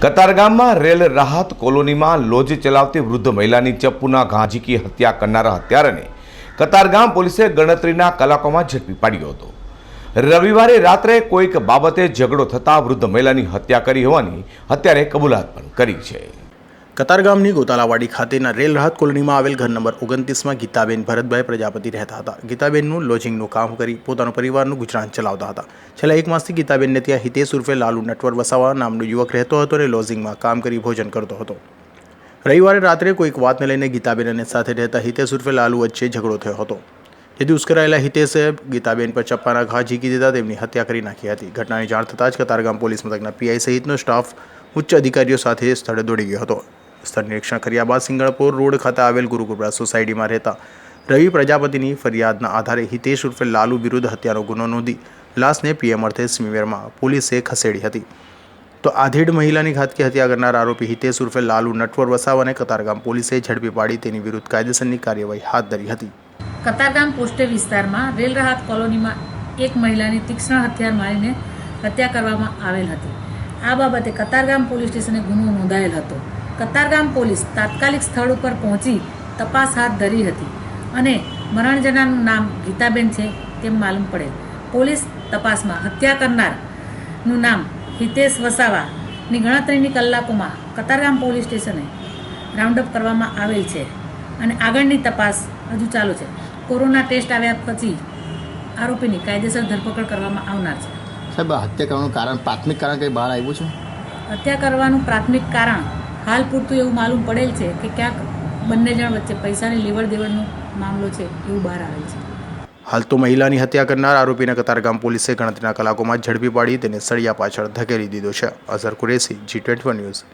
કતારગામમાં rail રાહત કોલોનીમાં lodge ચલાવતી વૃદ્ધ મહિલાની ચપ્પુના ગાંજીકી હત્યા કરનારા હત્યારાને કતારગામ પોલીસે ગણતરીના કલાકોમાં ઝડપી પાડ્યો હતો. રવિવારે રાત્રે કોઈક બાબતે ઝઘડો થતાં વૃદ્ધ મહિલાની હત્યા કરી હોવાની હત્યારે કબૂલાત પણ કરી છે. કતારગામની ગોતાલાવાડી ખાતેના રેલ રાહત કોલોનીમાં આવેલ ઘર નંબર ઓગણત્રીસમાં ગીતાબેન ભરતભાઈ પ્રજાપતિ રહેતા હતા. ગીતાબેનનું લોજિંગનું કામ કરી પોતાનું પરિવારનું ગુજરાન ચલાવતા હતા. છેલ્લા એક માસથી ગીતાબેનને ત્યાં હિતેશ ઉર્ફે લાલુ નટવર વસાવા નામનો યુવક રહેતો હતો અને લોજિંગમાં કામ કરી ભોજન કરતો હતો. રવિવારે રાત્રે કોઈક વાતને લઈને ગીતાબેન અને સાથે રહેતા હિતેશ ઉર્ફે લાલુ વચ્ચે ઝઘડો થયો હતો. જેથી ઉશ્કેરાયેલા હિતેશે ગીતાબેન પર ચપ્પાના ઘા ઝીકી દીધા, તેમની હત્યા કરી નાખી હતી. ઘટનાની જાણ થતાં જ કતારગામ પોલીસ મથકના પીઆઈ સહિતનો સ્ટાફ ઉચ્ચ અધિકારીઓ સાથે સ્થળે દોડી ગયો હતો. સ્થળ નિરીક્ષણ કર્યા બાદ સિંગણપુર રોડ ખાતે આવેલ ગુરુકુબરા સોસાયટીમાં રહેતા રવિ પ્રજાપતિની ફરિયાદના આધારે હિતેશ ઉર્ફે લાલુ વિરુદ્ધ હત્યાનો ગુનો નોંધી લાશને પીએમ અર્થે સ્મીમેરમાં પોલીસે ખસેડી હતી. તો આધેડ મહિલાની ઘાતકી હત્યા કરનાર આરોપી હિતેશ ઉર્ફે લાલુ નટવર વસાવાને કતારગામ પોલીસે ઝડપી પાડી તેની વિરુદ્ધ કાયદેસરની કાર્યવાહી હાથ ધરી હતી. કતારગામ પોસ્ટે વિસ્તારમાં રેલ રાહત કોલોનીમાં એક મહિલાની તીક્ષ્ણ હથિયાર મારીને હત્યા કરવામાં આવેલ હતી. આ બાબતે કતારગામ પોલીસ સ્ટેશને ગુનો નોંધાયેલ હતો. કતારગામ પોલીસ તાત્કાલિક સ્થળ ઉપર પહોંચી તપાસ હાથ ધરી હતી અને મરણજનાનું નામ ગીતાબેન છે તેમ માલુમ પડે પોલીસ તપાસમાં હત્યા કરનારનું નામ હિતેશ વસાવાની ગણતરીની કલાકોમાં કતારગામ પોલીસ સ્ટેશને રાઉન્ડઅપ કરવામાં આવેલ છે અને આગળની તપાસ હજુ ચાલુ છે. કોરોના ટેસ્ટ આવ્યા પછી આરોપીની કાયદેસર ધરપકડ કરવામાં આવનાર છે. સાહેબ હત્યા કરવાનું કારણ પ્રાથમિક કારણ કંઈ બહાર આવ્યું છે? હત્યા કરવાનું પ્રાથમિક કારણ હાલ પૂરતું એવું માલુમ પડેલ છે કે ક્યાંક બંને જણ વચ્ચે પૈસાની લેવડ દેવડનો મામલો છે એવું બહાર આવેલ છે. હાલ તો મહિલાની હત્યા કરનાર આરોપીને કતારગામ પોલીસે ગણતરીના કલાકોમાં ઝડપી પાડી તેને સળિયા પાછળ ધકેલી દીધો છે. Azhar Qureshi G twenty news